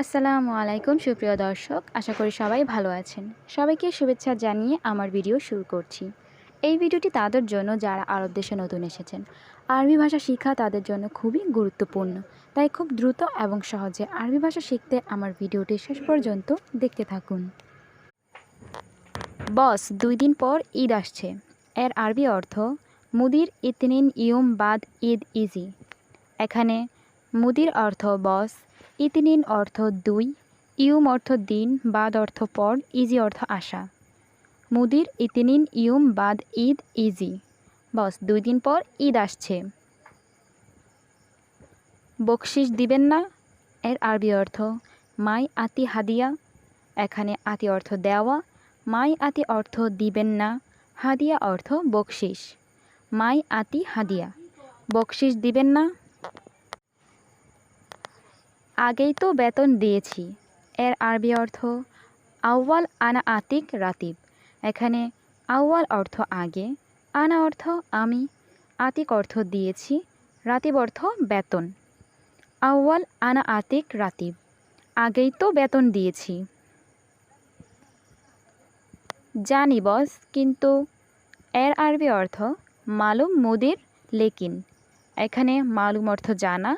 আসসালামু আলাইকুম, সুপ্রিয় দর্শক। আশা করি সবাই ভালো আছেন। সবাইকে শুভেচ্ছা জানিয়ে আমার ভিডিও শুরু করছি। এই ভিডিওটি তাদের জন্য যারা আরব দেশে নতুন এসেছেন। আরবি ভাষা শিক্ষা তাদের জন্য খুবই গুরুত্বপূর্ণ। তাই খুব দ্রুত এবং সহজে আরবি ভাষা শিখতে আমার ভিডিওটি শেষ পর্যন্ত দেখতে থাকুন। বস, দুই দিন পর ঈদ আসছে। এর আরবি অর্থ, মুদির ইতনিন ইয়ুম বাদ ঈদ ইজি। এখানে মুদির অর্থ, বস ইতিনিন অর্থ দুই, ইউম অর্থ দিন, বাদ অর্থ পর, ইজি অর্থ আশা। মুদির ইতিনিন ইউম, বাদ ঈদ, ইজি। বস, দুই দিন পর ঈদ আসছে। বকশিস দিবেন না, এর আরবি অর্থ, মাই আতি হাদিয়া। এখানে আতি অর্থ দেওয়া, মাই আতি অর্থ দিবেন না, হাদিয়া অর্থ বকশিস মাই আতি হাদিয়া। বকশিস দিবেন না আগেই তো বেতন দিয়েছি। এর আরবি অর্থ, আউয়াল আনা আতিক রাতিব। এখানে আউয়াল অর্থ আগে, আনা অর্থ আমি, আতিক অর্থ দিয়েছি, রাতিব অর্থ বেতন। আউয়াল আনা আতিক রাতিব, আগেই তো বেতন দিয়েছি। জানি বস, কিন্তু এর আরবি অর্থ, মালুম মুদির লেকিন। এখানে মালুম অর্থ জানা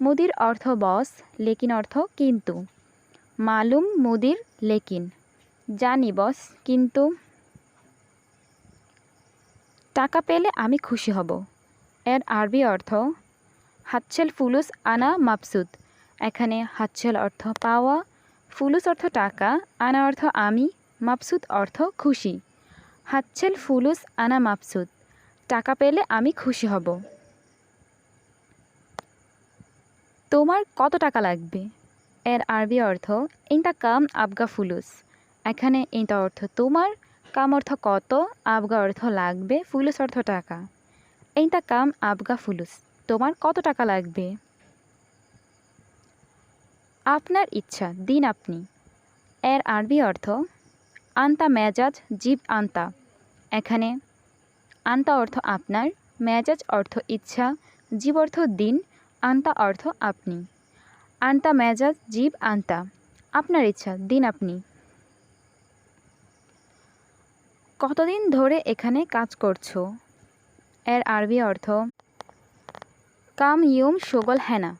মুদির অর্থ বস, লেকিন অর্থ কিন্তু। মালুম মুদির লেকিন। জানি বস, কিন্তু টাকা পেলে আমি খুশি হব। এর আরবি অর্থ, হাতছেল ফুলুস আনা মাপসুদ। এখানে হাতছেল অর্থ পাওয়া, ফুলুস অর্থ টাকা, আনা অর্থ আমি, মাপসুদ অর্থ খুশি। হাতছেল ফুলুস আনা মাপসুদ। টাকা পেলে আমি খুশি হব। তোমার কত টাকা লাগবে? এর আরবি অর্থ ইনটা কাম আবগা ফুলুস। এখানে ইনটা অর্থ তোমার, কাম অর্থ কত, আবগা অর্থ লাগবে, ফুলুস অর্থ টাকা। ইনটা কাম আবগা ফুলুস তোমার কত টাকা লাগবে? আপনার ইচ্ছা, দিন আপনি। এর আরবি অর্থ, আন্তা মেজাজ জীব আন্তা। এখানে, আন্তা অর্থ আপনার, মেজাজ অর্থ ইচ্ছা, জীব অর্থ দিন আন্তা অর্থ আপনি। আন্তা মেজাজ, জীব, আন্তা। আপনার ইচ্ছা, দিন আপনি। কতদিন ধরে এখানে কাজ করছ? এর আরবি অর্থ, কাম ইউম সুগল হেনা।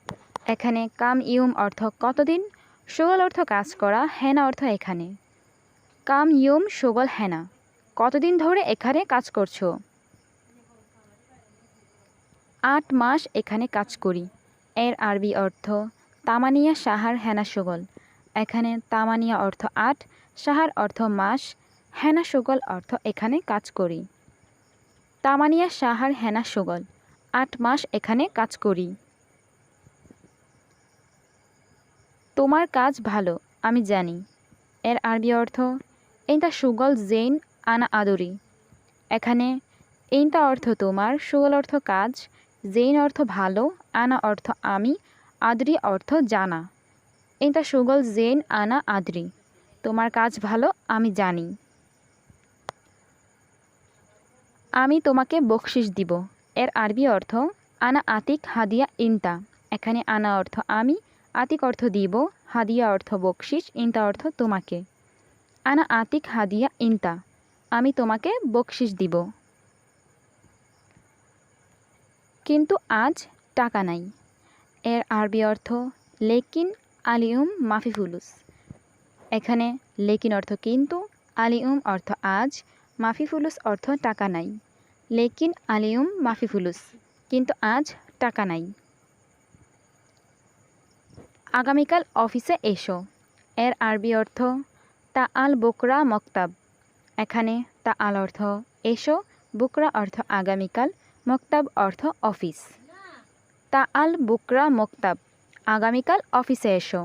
এখানে কাম ইউম অর্থ কতদিন? সুগল অর্থ কাজ করা, হেনা অর্থ এখানে। কাম ইউম সুগল হেনা। কতদিন ধরে এখানে কাজ করছ? আট মাস এখানে কাজ করি। এর আরবি অর্থ তামানিয়া সাহার হেনা সুগল এখানে তামানিয়া অর্থ আট, সাহার অর্থ মাস হেনা সুগল অর্থ এখানে কাজ করি। তামানিয়া সাহার হেনা সুগল আট মাস এখানে কাজ করি। তোমার কাজ ভালো, আমি জানি। এর আরবি অর্থ এইটা সুগল জেন আনা আদরি। এখানে এইটা অর্থ তোমার, সুগল অর্থ কাজ জেইন অর্থ ভালো, আনা অর্থ আমি, আদ্রি অর্থ জানা। এটা সুগল জেন আনা, আদ্রি। তোমার কাজ ভালো, আমি জানি। আমি তোমাকে বকশিস দিব। এর আরবি অর্থ, আনা আতিক, হাদিয়া, ইনতা। এখানে আনা অর্থ আমি, আতিক অর্থ দিব, হাদিয়া অর্থ বকশিস ইনতা অর্থ তোমাকে। আনা আতিক, হাদিয়া, ইনতা। আমি তোমাকে বকশিস দিব। কিন্তু আজ টাকা নাই। এর আরবি অর্থ, লেকিন আলিউম মাফিফুলুস এখানে লেকিন অর্থ কিন্তু, আলিউম অর্থ আজ মাফিফুলুস অর্থ টাকা নাই। লেকিন আলিউম মাফিফুলুস কিন্তু আজ টাকা নাই। আগামীকাল অফিসে এসো। এর আরবি অর্থ তা আল বোকরা মক্তাব। এখানে তা আল অর্থ, এসো। বুকরা অর্থ আগামীকাল মক্তাব অর্থ অফিস। তা আল বুকরা মক্তাব, আগামীকাল অফিসে এসো।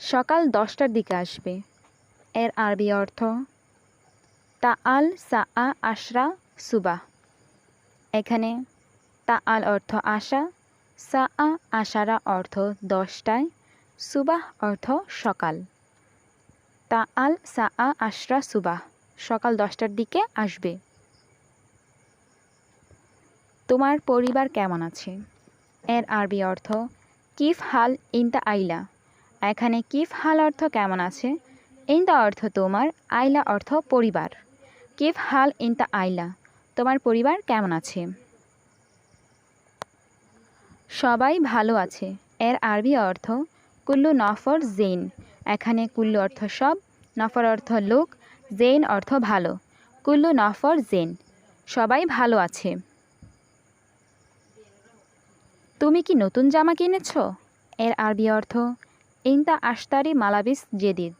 সকাল দশটার দিকে আসবে। এর আরবি অর্থ তা আল সা আ আশরা সুবাহ। এখানে তা আল অর্থ আশা সা আ আশারা অর্থ দশটায়, সুবাহ অর্থ সকাল। তা আল সা আ আশরা সুবাহ। সকাল দশটার দিকে আসবে। তোমার পরিবার কেমন আছে? এর আরবি অর্থ, কিফ হাল ইনতা আইলা এখানে কিফ হাল অর্থ কেমন আছে? ইনতা অর্থ তোমার, আইলা অর্থ পরিবার। কিফ হাল ইনতা আইলা তোমার পরিবার কেমন আছে? সবাই ভালো আছে। এর আরবি অর্থ, কুল্লু নফর জেন এখানে কুল্লু অর্থ সব, নফর অর্থ লোক জেন অর্থ ভালো। কুল্লু নফর জেন সবাই ভালো আছে। তুমি কি নতুন জামা কিনেছ? এর আরবি অর্থ, ইনতা আশতারি মালাবিস জেদিদ।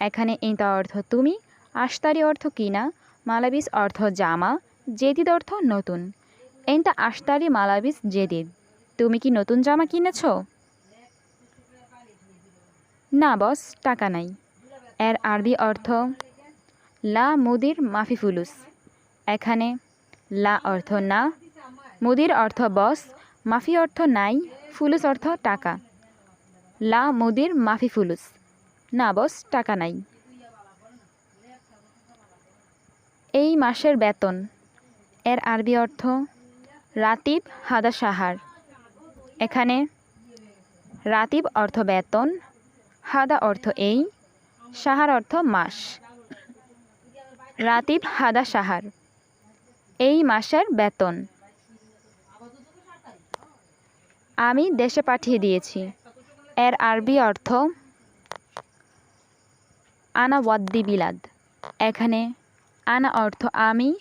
এখানে ইনতা অর্থ, তুমি। আশতারি অর্থ, কিনা। মালাবিস অর্থ, জামা। জেদিদ অর্থ, নতুন। ইনতা আশতারি মালাবিস জেদিদ। তুমি কি নতুন জামা কিনেছ? না বস, টাকা নাই। এর আরবি অর্থ লা মুদির মাফি ফুলুস। এখানে লা অর্থ না, মুদির অর্থ বস, মাফি অর্থ নাই, ফুলুস অর্থ টাকা। লা মুদির মাফি ফুলুস, না বস, টাকা নাই। এই মাসের বেতন, এর আরবি অর্থ রাতিব হাদা সাহার। এখানে রাতিব অর্থ বেতন, হাদা অর্থ এই, সাহার অর্থ মাস। রাতিব হাদা সাহার এই মাসের বেতন। আমি দেশে পাঠিয়ে দিয়েছি। এর আরবি অর্থ, আনা ওয়াদ্দি বিলাদ। এখানে আনা অর্থ আমি,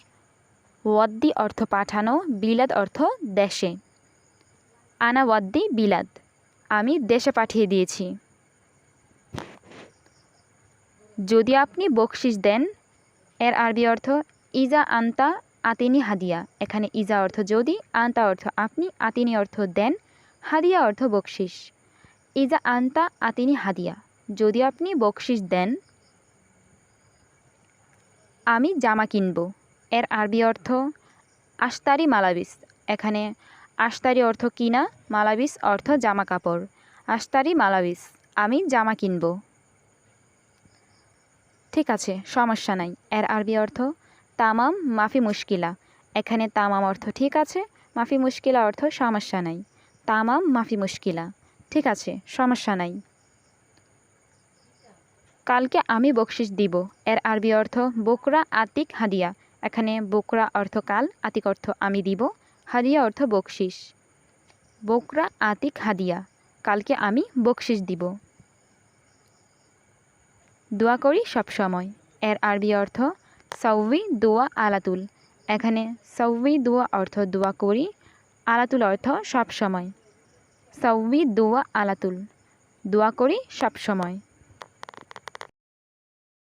ওয়াদ্দি অর্থ পাঠানো, বিলাদ অর্থ দেশে। আনা ওয়াদ্দি বিলাদ। আমি দেশে পাঠিয়ে দিয়েছি। যদি আপনি বকশিস দেন এর আরবি অর্থ, ইজা আন্তা আতিনি হাদিয়া। এখানে ইজা অর্থ যদি, আন্তা অর্থ আপনি, আতিনি অর্থ দেন, হাদিয়া অর্থ বকশিস। ইজা আন্তা আতিনি হাদিয়া। যদি আপনি বকশিস দেন, আমি জামা কিনব। এর আরবি অর্থ আস্তারি মালাবিস। এখানে আস্তারি অর্থ কিনা, মালাবিস অর্থ জামা কাপড়। আস্তারি মালাবিস, আমি জামা কিনব। ঠিক আছে, সমস্যা নাই। এর আরবি অর্থ, তামাম মাফি মুশকিলা। এখানে তামাম অর্থ ঠিক আছে, মাফি মুশকিলা অর্থ সমস্যা নাই। তামাম মাফি মুশকিলা, ঠিক আছে, সমস্যা নাই। কালকে আমি বকশিস দিব। এর আরবি অর্থ, বকরা আতিক হাদিয়া। এখানে বকরা অর্থ কাল, আতিক অর্থ আমি দিব, হাদিয়া অর্থ বকশিস বকরা আতিক হাদিয়া, কালকে আমি বকশিস দিব। দোয়া করি সব সময়। এর আরবি অর্থ, সৌবি দোয়া আলাতুল। এখানে সৌবি দোয়া অর্থ দোয়া করি, আলাতুল অর্থ সব সময়। সৌবি দোয়া আলাতুল। দোয়া করি সব সময়।